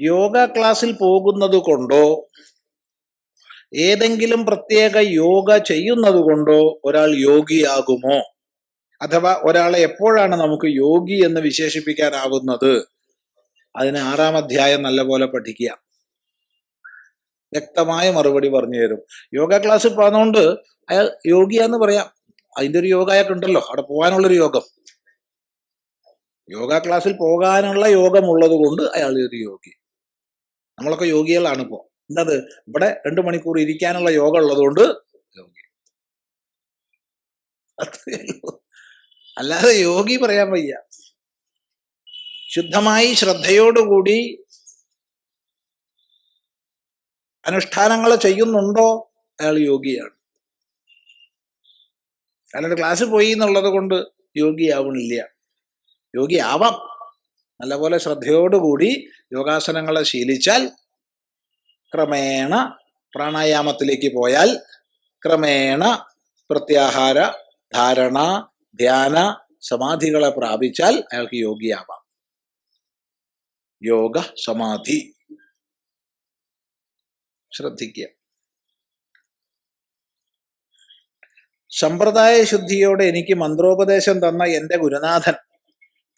യോഗ ക്ലാസ്സിൽ പോകുന്നത് കൊണ്ടോ? ഏതെങ്കിലും പ്രത്യേക യോഗ ചെയ്യുന്നത് കൊണ്ടോ ഒരാൾ യോഗിയാകുമോ? അഥവാ ഒരാളെ എപ്പോഴാണ് നമുക്ക് യോഗി എന്ന് വിശേഷിപ്പിക്കാനാകുന്നത്? അതിന് ആറാം അധ്യായം നല്ലപോലെ പഠിക്കുക. വ്യക്തമായ മറുപടി പറഞ്ഞു തരും. യോഗ ക്ലാസ്സിൽ പോകുന്നതുകൊണ്ട് അയാൾ യോഗിയാന്ന് പറയാം. അതിന്റെ ഒരു യോഗ ഉണ്ടല്ലോ അവിടെ പോകാനുള്ളൊരു യോഗം. യോഗ ക്ലാസ്സിൽ പോകാനുള്ള യോഗമുള്ളത് കൊണ്ട് അയാൾ ഒരു യോഗി. നമ്മളൊക്കെ യോഗികളാണ് ഇപ്പോ. എന്താത്? ഇവിടെ രണ്ടു മണിക്കൂർ ഇരിക്കാനുള്ള യോഗം ഉള്ളതുകൊണ്ട് യോഗി. അത്രയേ ഉള്ളൂ. അല്ലാതെ യോഗി പറയാൻ വയ്യ. ശുദ്ധമായി ശ്രദ്ധയോടുകൂടി അനുഷ്ഠാനങ്ങൾ ചെയ്യുന്നുണ്ടോ? അയാൾ യോഗിയാണ്. അല്ലാണ്ട് ക്ലാസ്സിൽ പോയി എന്നുള്ളത് കൊണ്ട് യോഗിയാവണില്ല. യോഗിയാവാം. നല്ലപോലെ ശ്രദ്ധയോടുകൂടി യോഗാസനങ്ങളെ ശീലിച്ചാൽ ക്രമേണ പ്രാണായാമത്തിലേക്ക് പോയാൽ ക്രമേണ പ്രത്യാഹാര ധാരണ ധ്യാന സമാധികളെ പ്രാപിച്ചാൽ അയാൾക്ക് യോഗിയാവാം. യോഗ സമാധി. ശ്രദ്ധിക്കുക. സമ്പ്രദായ ശുദ്ധിയോടെ എനിക്ക് മന്ത്രോപദേശം തന്ന എന്റെ ഗുരുനാഥൻ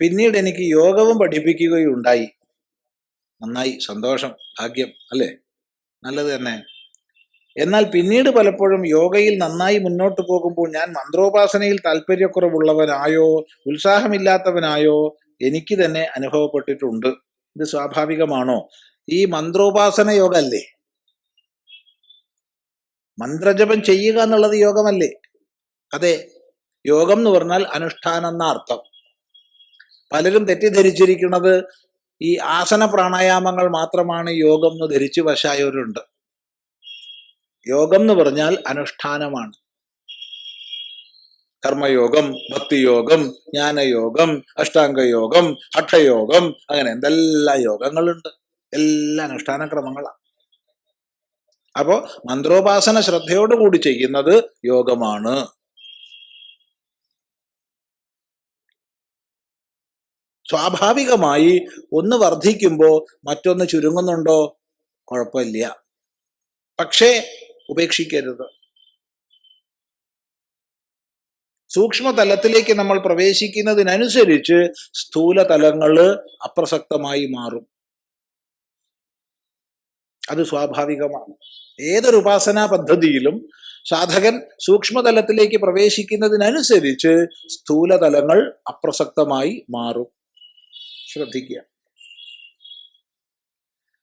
പിന്നീട് എനിക്ക് യോഗവും പഠിപ്പിക്കുകയുണ്ടായി. നന്നായി സന്തോഷം ഭാഗ്യം അല്ലേ? നല്ലത് തന്നെ. എന്നാൽ പിന്നീട് പലപ്പോഴും യോഗയിൽ നന്നായി മുന്നോട്ട് പോകുമ്പോൾ ഞാൻ മന്ത്രോപാസനയിൽ താല്പര്യക്കുറവുള്ളവനായോ ഉത്സാഹമില്ലാത്തവനായോ എനിക്ക് തന്നെ അനുഭവപ്പെട്ടിട്ടുണ്ട്. ഇത് സ്വാഭാവികമാണോ? ഈ മന്ത്രോപാസന യോഗ അല്ലേ മന്ത്രജപം ചെയ്യുക എന്നുള്ളത് യോഗമല്ലേ? അതെ യോഗം എന്ന് പറഞ്ഞാൽ അനുഷ്ഠാനം എന്ന അർത്ഥം. പലരും തെറ്റിദ്ധരിച്ചിരിക്കുന്നത് ഈ ആസന പ്രാണായാമങ്ങൾ മാത്രമാണ് യോഗം എന്ന് ധരിച്ചു വശായവരുണ്ട്. യോഗം എന്ന് പറഞ്ഞാൽ അനുഷ്ഠാനമാണ്. കർമ്മയോഗം ഭക്തിയോഗം ജ്ഞാനയോഗം അഷ്ടാംഗയോഗം ഹഠയോഗം അങ്ങനെ എന്തെല്ലാം യോഗങ്ങളുണ്ട്. എല്ലാ അനുഷ്ഠാന ക്രമങ്ങളാണ് അപ്പോ മന്ത്രോപാസന ശ്രദ്ധയോടുകൂടി ചെയ്യുന്നത് യോഗമാണ്. സ്വാഭാവികമായി ഒന്ന് വർദ്ധിക്കുമ്പോൾ മറ്റൊന്ന് ചുരുങ്ങുന്നുണ്ടോ? കുഴപ്പമില്ല. പക്ഷേ ഉപേക്ഷിക്കരുത്. സൂക്ഷ്മതലത്തിലേക്ക് നമ്മൾ പ്രവേശിക്കുന്നതിനനുസരിച്ച് സ്ഥൂലതലങ്ങൾ അപ്രസക്തമായി മാറും. അത് സ്വാഭാവികമാണ്. ഏതൊരു ഉപാസനാ പദ്ധതിയിലും സാധകൻ സൂക്ഷ്മതലത്തിലേക്ക് പ്രവേശിക്കുന്നതിനനുസരിച്ച് സ്ഥൂലതലങ്ങൾ അപ്രസക്തമായി മാറും. ശ്രദ്ധിക്കുക.